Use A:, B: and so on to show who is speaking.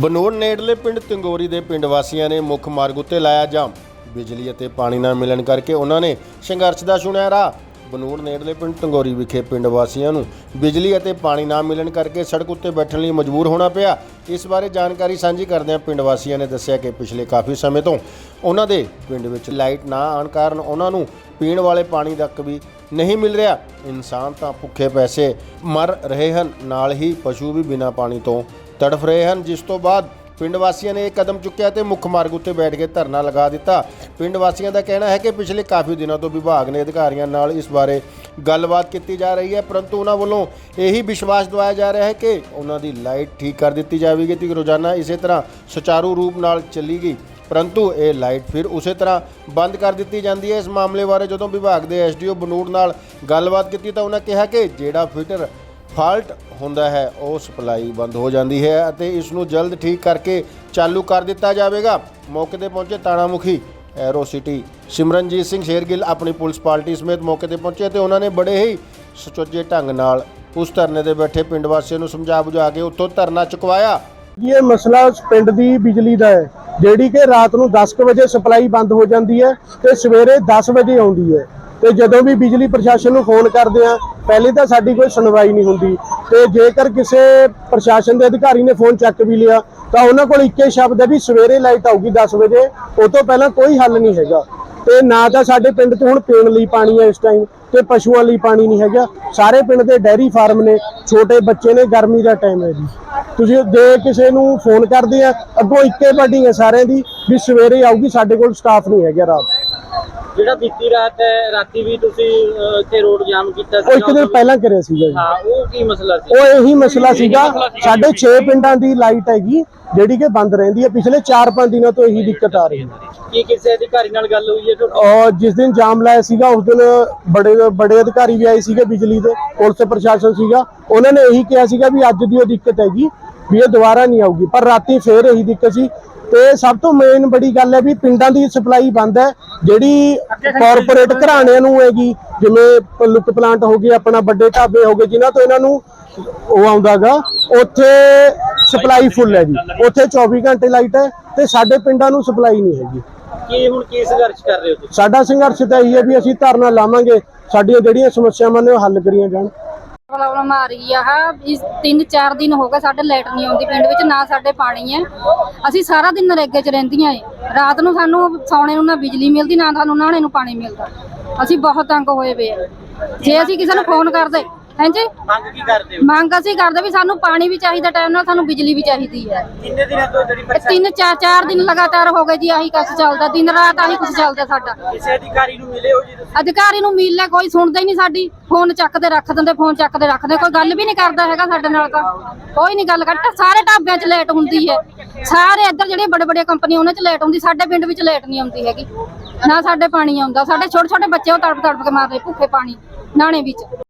A: ਬਨੋੜ ਨੇੜਲੇ ਪਿੰਡ ਤਿੰਗੋਰੀ ਦੇ ਪਿੰਡ ਵਾਸੀਆਂ ਨੇ ਮੁੱਖ ਮਾਰਗ ਉੱਤੇ ਲਾਇਆ ਜਾਮ। ਬਿਜਲੀ ਅਤੇ ਪਾਣੀ ਨਾ ਮਿਲਣ ਕਰਕੇ ਉਹਨਾਂ ਨੇ ਸੰਘਰਸ਼ ਦਾ ਚੁਣਿਆ ਰਾਹ। ਬਨੋੜ ਨੇੜਲੇ ਪਿੰਡ ਤਿੰਗੋਰੀ ਵਿਖੇ ਪਿੰਡ ਵਾਸੀਆਂ ਨੂੰ ਬਿਜਲੀ ਅਤੇ ਪਾਣੀ ਨਾ ਮਿਲਣ ਕਰਕੇ ਸੜਕ ਉੱਤੇ ਬੈਠਣ ਲਈ ਮਜਬੂਰ ਹੋਣਾ ਪਿਆ। ਇਸ ਬਾਰੇ ਜਾਣਕਾਰੀ ਸਾਂਝੀ ਕਰਦਿਆਂ ਪਿੰਡ ਵਾਸੀਆਂ ਨੇ ਦੱਸਿਆ ਕਿ ਪਿਛਲੇ ਕਾਫੀ ਸਮੇਂ ਤੋਂ ਉਹਨਾਂ ਦੇ ਪਿੰਡ ਵਿੱਚ ਲਾਈਟ ਨਾ ਆਉਣ ਕਾਰਨ ਉਹਨਾਂ ਨੂੰ ਪੀਣ ਵਾਲੇ ਪਾਣੀ ਤੱਕ ਵੀ ਨਹੀਂ ਮਿਲ ਰਿਹਾ। ਇਨਸਾਨ ਤਾਂ ਭੁੱਖੇ ਪੈਸੇ ਮਰ ਰਹੇ ਹਨ। ਨਾਲ ਹੀ ਪਸ਼ੂ ਵੀ ਬਿਨਾਂ ਪਾਣੀ ਤੋਂ ਤੜਫ ਰਹੇ ਹਨ, ਜਿਸ ਤੋਂ ਬਾਅਦ ਪਿੰਡ ਵਾਸੀਆਂ ਨੇ ਇਹ ਕਦਮ ਚੁੱਕਿਆ ਤੇ ਮੁੱਖ ਮਾਰਗ ਉੱਤੇ ਬੈਠ ਕੇ ਧਰਨਾ ਲਗਾ ਦਿੱਤਾ। ਪਿੰਡ ਵਾਸੀਆਂ ਦਾ ਕਹਿਣਾ ਹੈ ਕਿ ਪਿਛਲੇ ਕਾਫੀ ਦਿਨਾਂ ਤੋਂ ਵਿਭਾਗ ਨੇ ਅਧਿਕਾਰੀਆਂ ਨਾਲ ਇਸ ਬਾਰੇ ਗੱਲਬਾਤ ਕੀਤੀ ਜਾ ਰਹੀ ਹੈ, ਪਰੰਤੂ ਉਹਨਾਂ ਵੱਲੋਂ ਇਹੀ ਵਿਸ਼ਵਾਸ ਦਵਾਇਆ ਜਾ ਰਿਹਾ ਹੈ ਕਿ ਉਹਨਾਂ ਦੀ ਲਾਈਟ ਠੀਕ ਕਰ ਦਿੱਤੀ ਜਾਵੇਗੀ ਤੇ ਰੋਜ਼ਾਨਾ ਇਸੇ ਤਰ੍ਹਾਂ ਸੁਚਾਰੂ ਰੂਪ ਨਾਲ ਚੱਲੇਗੀ ਪਰੰਤੂ ਇਹ ਲਾਈਟ ਫਿਰ ਉਸੇ ਤਰ੍ਹਾਂ ਬੰਦ ਕਰ ਦਿੱਤੀ ਜਾਂਦੀ ਹੈ। ਇਸ ਮਾਮਲੇ ਬਾਰੇ ਜਦੋਂ ਵਿਭਾਗ ਦੇ ਐਸਡੀਓ ਬਨੂੜ ਨਾਲ ਗੱਲਬਾਤ ਕੀਤੀ ਤਾਂ ਉਹਨਾਂ ਕਿਹਾ ਕਿ ਜਿਹੜਾ ਫਿਟਰ ਫਾਲਟ ਹੁੰਦਾ ਹੈ, ਉਹ ਸਪਲਾਈ ਬੰਦ ਹੋ ਜਾਂਦੀ ਹੈ ਅਤੇ ਇਸ ਨੂੰ ਜਲਦ ਠੀਕ ਕਰਕੇ ਚਾਲੂ ਕਰ ਦਿੱਤਾ ਜਾਵੇਗਾ। ਮੌਕੇ ਤੇ ਪਹੁੰਚੇ ਤਾਣਾ ਮੁਖੀ ਐਰੋ ਸਿਟੀ ਸਿਮਰਨਜੀਤ ਸਿੰਘ ਸ਼ੇਰਗਿੱਲ ਆਪਣੀ ਪੁਲਿਸ ਪਾਰਟੀ ਸਮੇਤ ਮੌਕੇ ਤੇ ਪਹੁੰਚੇ ਤੇ ਉਹਨਾਂ ਨੇ ਬੜੇ ਹੀ ਸੁਚੱਜੇ ਢੰਗ ਨਾਲ ਉਸ ਧਰਨੇ ਤੇ ਬੈਠੇ ਪਿੰਡ ਵਾਸੀਆਂ ਨੂੰ ਸਮਝਾ ਬੁਝਾ ਕੇ ਉੱਥੋਂ ਧਰਨਾ ਚੁਕਵਾਇਆ।
B: ਇਹ ਮਸਲਾ ਉਸ ਪਿੰਡ ਦੀ ਬਿਜਲੀ ਦਾ ਹੈ, ਜਿਹੜੀ ਕਿ ਰਾਤ ਨੂੰ 10 ਕੁ ਵਜੇ ਸਪਲਾਈ ਬੰਦ ਹੋ ਜਾਂਦੀ ਹੈ ਤੇ ਸਵੇਰੇ 10 ਵਜੇ ਆਉਂਦੀ ਹੈ। ਤੇ ਜਦੋਂ ਵੀ ਬਿਜਲੀ ਪ੍ਰਸ਼ਾਸਨ ਨੂੰ ਫੋਨ ਕਰਦੇ ਆ, ਪਹਿਲੇ ਤਾਂ ਸਾਡੀ ਕੋਈ ਸੁਣਵਾਈ ਨਹੀਂ ਹੁੰਦੀ। ਤੇ ਜੇਕਰ ਕਿਸੇ ਪ੍ਰਸ਼ਾਸਨ ਦੇ ਅਧਿਕਾਰੀ ਨੇ ਫੋਨ ਚੱਕ ਵੀ ਲਿਆ, ਤਾਂ ਉਹਨਾਂ ਕੋਲ ਇੱਕੇ ਸ਼ਬਦ ਹੈ ਵੀ ਸਵੇਰੇ ਲਾਈਟ ਆਊਗੀ 10 ਵਜੇ, ਉਹ ਤੋਂ ਪਹਿਲਾਂ ਕੋਈ ਹੱਲ ਨਹੀਂ ਹੈਗਾ। ਤੇ ਨਾ ਤਾਂ ਸਾਡੇ ਪਿੰਡ 'ਚ ਹੁਣ ਪੀਣ ਲਈ ਪਾਣੀ ਹੈ ਇਸ ਟਾਈਮ ਤੇ ਪਸ਼ੂਆਂ ਲਈ ਪਾਣੀ ਨਹੀਂ ਹੈਗਾ। ਸਾਰੇ ਪਿੰਡ ਦੇ ਡੈਰੀ ਫਾਰਮ ਨੇ, ਛੋਟੇ ਬੱਚੇ ਨੇ, ਗਰਮੀ ਦਾ ਟਾਈਮ ਹੈ ਜੀ। ਤੁਸੀਂ ਜੇ ਕਿਸੇ ਨੂੰ ਫੋਨ ਕਰਦੇ ਆ, ਅੱਗੋਂ ਇੱਕੇ ਪਾਰਟੀ ਹੈ ਸਾਰਿਆਂ ਦੀ, ਵੀ ਸਵੇਰੇ ਆਊਗੀ, ਸਾਡੇ ਕੋਲ ਸਟਾਫ ਨਹੀਂ ਹੈਗਾ ਰਾਤ।
C: ਜਿਹੜਾ ਬੀਤੀ ਰਾਤ ਹੈ ਰਾਤੀ ਵੀ ਤੁਸੀਂ ਇੱਥੇ ਰੋਡ ਜਾਮ ਕੀਤਾ
B: ਉਹ ਇੱਕ ਦਿਨ ਪਹਿਲਾਂ ਕਰਿਆ ਸੀਗਾ ਜੀ।
C: ਹਾਂ ਉਹ ਕੀ ਮਸਲਾ ਸੀ?
B: ਉਹ ਇਹੀ ਮਸਲਾ ਸੀਗਾ ਸਾਡੇ 6 ਪਿੰਡਾਂ ਦੀ ਲਾਈਟ ਹੈਗੀ ਜਿਹੜੀ ਕਿ ਬੰਦ ਰਹਿੰਦੀ ਹੈ। ਪਿਛਲੇ 4-5 ਦਿਨਾਂ ਤੋਂ ਇਹੀ ਦਿੱਕਤ ਆ ਰਹੀ ਹੈ।
C: ਕੀ ਕਿਸੇ ਅਧਿਕਾਰੀ ਨਾਲ ਗੱਲ ਹੋਈ ਹੈ ਤੁਹਾਡੀ?
B: ਔਰ ਜਿਸ ਦਿਨ ਜਾਮ ਲਾਇਆ ਸੀਗਾ ਉਸ ਦਿਨ ਬੜੇ ਬੜੇ ਅਧਿਕਾਰੀ ਵੀ ਆਏ ਸੀਗੇ ਬਿਜਲੀ ਦੇ ਪੁਲਿਸ ਪ੍ਰਸ਼ਾਸਨ ਸੀਗਾ। ਉਹਨਾਂ ਨੇ ਇਹੀ ਕਿਹਾ ਸੀਗਾ ਵੀ ਅੱਜ ਦੀ ਉਹ ਦਿੱਕਤ ਹੈਗੀ ਵੀ ਇਹ ਦੁਬਾਰਾ ਨਹੀਂ ਆਊਗੀ। ਪਰ ਰਾਤੀ ਫੇਰ ਇਹੀ ਦਿੱਕਤ ਸੀ ਤੇ ਸਭ ਤੋਂ ਮੇਨ ਬੜੀ ਗੱਲ ਹੈ ਵੀ ਪਿੰਡਾਂ ਦੀ ਸਪਲਾਈ ਬੰਦ ਹੈ ਜਿਹੜੀ ਕਾਰਪੋਰੇਟ ਘਰਾਣਿਆਂ ਨੂੰ ਹੈਗੀ ਜਿਵੇਂ ਲੁੱਕ ਪਲਾਂਟ ਹੋ ਗਏ ਆਪਣਾ ਵੱਡੇ ਢਾਬੇ ਹੋ ਗਏ ਜਿਨ੍ਹਾਂ ਤੋਂ ਇਹਨਾਂ ਨੂੰ ਉਹ ਆਉਂਦਾਗਾ ਉੱਥੇ ਸਪਲਾਈ ਫੁੱਲ ਹੈ ਜੀ। ਉੱਥੇ 24 ਘੰਟੇ ਲਾਈਟ ਹੈ ਤੇ ਸਾਡੇ ਪਿੰਡਾਂ ਨੂੰ ਸਪਲਾਈ ਨਹੀਂ ਹੈਗੀ।
C: ਕੀ ਹੁਣ ਕੀ ਸੰਘਰਸ਼ ਕਰ ਰਹੇ ਹੋ ਤੁਸੀਂ?
B: ਸਾਡਾ ਸੰਘਰਸ਼ ਤਾਂ ਇਹੀ ਹੈ ਵੀ ਅਸੀਂ ਧਰਨਾ ਲਾਵਾਂਗੇ ਸਾਡੀਆਂ ਜਿਹੜੀਆਂ ਸਮੱਸਿਆਵਾਂ ਨੇ ਉਹ ਹੱਲ ਕਰੀਆਂ ਜਾਣ।
D: ਪ੍ਰੋਬਲਮ ਆ ਰਹੀ ਆ ਇਸ 3-4 ਦਿਨ ਹੋ ਗਏ ਸਾਡੇ ਲਾਈਟ ਨਹੀਂ ਆਉਂਦੀ ਪਿੰਡ ਵਿੱਚ, ਨਾ ਸਾਡੇ ਪਾਣੀ ਹੈ। ਅਸੀਂ ਸਾਰਾ ਦਿਨ ਨਰੇਗੇ 'ਚ ਰਹਿੰਦੀਆਂ ਏ। ਰਾਤ ਨੂੰ ਸਾਨੂੰ ਸੌਣੇ ਨੂੰ ਨਾ ਬਿਜਲੀ ਮਿਲਦੀ, ਨਾ ਸਾਨੂੰ ਨਹਾਣੇ ਨੂੰ ਪਾਣੀ ਮਿਲਦਾ। ਅਸੀਂ ਬਹੁਤ ਤੰਗ ਹੋਏ ਪਏ ਆ। ਜੇ ਅਸੀਂ ਕਿਸੇ ਨੂੰ ਫੋਨ ਕਰਦੇ ਹਾਂਜੀ?
C: ਮੰਗ ਕੀ ਕਰਦੇ ਹੋ?
D: ਮੰਗ ਅਸੀਂ ਕਰਦੇ ਵੀ ਸਾਨੂੰ ਪਾਣੀ ਵੀ ਚਾਹੀਦਾ ਟਾਈਮ ਨਾਲ ਸਾਨੂੰ ਬਿਜਲੀ ਵੀ ਚਾਹੀਦੀ ਹੈ।
C: ਕਿੰਨੇ ਦਿਨਾਂ ਤੋਂ ਜਿਹੜੀ
D: ਇਹ
C: ਪਰੇਸ਼ਾਨੀ
D: ਤਿੰਨ ਚਾਰ ਚਾਰ ਦਿਨ ਲਗਾਤਾਰ ਹੋ ਗਏ ਜੀ ਆਹੀ ਕੁਛ ਚੱਲਦਾ। ਦਿਨ ਰਾਤ ਆਹੀ ਕੁਛ ਚੱਲਦਾ ਸਾਡਾ।
C: ਕਿਸੇ ਅਧਿਕਾਰੀ ਨੂੰ ਮਿਲੇ ਹੋ ਜੀ ਤੁਸੀਂ?
D: ਅਧਿਕਾਰੀ ਨੂੰ ਮਿਲ ਲੈ ਕੋਈ ਸੁਣਦਾ ਹੀ ਨਹੀਂ ਸਾਡੀ। ਫੋਨ ਚੱਕਦੇ ਰੱਖ ਦਿੰਦੇ ਫੋਨ ਚੱਕਦੇ ਰੱਖਦੇ ਕੋਈ ਗੱਲ ਵੀ ਨਹੀਂ ਕਰਦਾ ਹੈਗਾ ਸਾਡੇ ਨਾਲ ਤਾਂ। ਕੋਈ ਨਹੀਂ ਗੱਲ ਕਰਦਾ। ਸਾਰੇ ਢਾਬਿਆਂ 'ਚ ਲੇਟ ਹੁੰਦੀ ਹੈ। ਸਾਰੇ ਇੱਧਰ ਜਿਹੜੀਆਂ ਬੜੇ ਬੜੇ ਕੰਪਨੀਆਂ ਉਹਨਾਂ 'ਚ ਲੇਟ ਹੁੰਦੀ। ਸਾਡੇ ਪਿੰਡ ਵਿੱਚ ਲੇਟ ਨਹੀਂ ਆਉਂਦੀ ਹੈਗੀ। ਨਾ ਸਾਡੇ ਪਾਣੀ ਆਉਂਦਾ। ਸਾਡੇ ਛੋਟੇ ਛੋਟੇ ਬੱਚੇ ਉਹ ਤੜਪ ਤੜਪ ਕੇ ਮਾਰਦੇ ਭੁੱਖੇ ਪਾਣੀ ਨਾਣੇ ਵਿੱਚ।